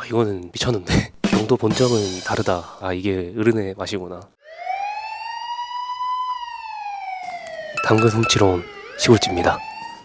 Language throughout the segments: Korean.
아 이거는 미쳤는데. 경도 본점은 다르다. 아 이게 어른의 맛이구나. 당근 온 시골집입니다.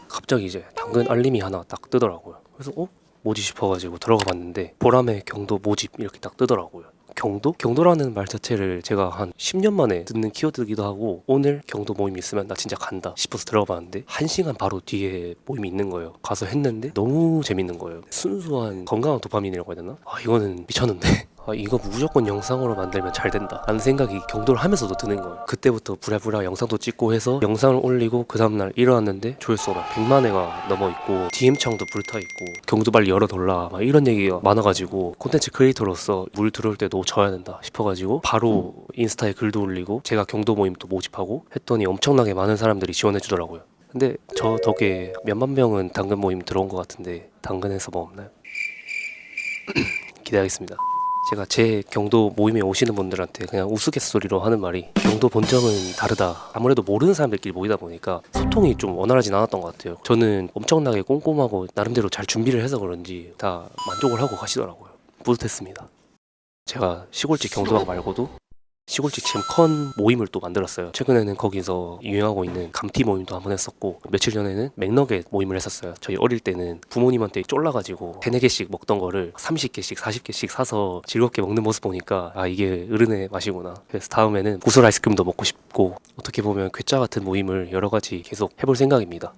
갑자기 이제 당근 알림이 하나 딱 뜨더라고요. 그래서 어? 뭐지 싶어가지고 들어가 봤는데 보람의 경도 모집 이렇게 딱 뜨더라고요 경도? 경도라는 말 자체를 제가 한 10년 만에 듣는 키워드이기도 하고 오늘 경도 모임 있으면 나 진짜 간다 싶어서 들어가 봤는데 한 시간 바로 뒤에 모임이 있는 거예요 가서 했는데 너무 재밌는 거예요 순수한 건강한 도파민이라고 해야 되나? 아 이거는 미쳤는데 아 이거 무조건 영상으로 만들면 잘 된다 라는 생각이 경도를 하면서도 드는 거예요 그때부터 부랴부랴 영상도 찍고 해서 영상을 올리고 그 다음날 일어났는데 조회수가 막 100만 회가 넘어 있고 DM창도 불타 있고 경도 빨리 열어달라 막 이런 얘기가 많아가지고 콘텐츠 크리에이터로서 물 들어올 때도 져야 된다 싶어가지고 바로 인스타에 글도 올리고 제가 경도 모임 또 모집하고 했더니 엄청나게 많은 사람들이 지원해 주더라고요 근데 저 덕에 몇만 명은 당근 모임 들어온 것 같은데 당근에서 뭐 없나요? 기대하겠습니다. 제가 제 경도 모임에 오시는 분들한테 그냥 우스갯소리로 하는 말이 경도 본점은 다르다. 아무래도 모르는 사람들끼리 모이다 보니까 소통이 좀 원활하진 않았던 것 같아요. 저는 엄청나게 꼼꼼하고 나름대로 잘 준비를 해서 그런지 다 만족을 하고 가시더라고요. 뿌듯했습니다. 제가 시골집 경도방 말고도 시골집 잼컨 모임을 또 만들었어요. 최근에는 거기서 유행하고 있는 감티 모임도 한번 했었고 며칠 전에는 맥너겟 모임을 했었어요. 저희 어릴 때는 부모님한테 쫄라가지고 3, 4개씩 먹던 거를 30개씩, 40개씩 사서 즐겁게 먹는 모습 보니까 아 이게 어른의 맛이구나. 그래서 다음에는 구슬 아이스크림도 먹고 싶고 어떻게 보면 괴짜 같은 모임을 여러 가지 계속 해볼 생각입니다.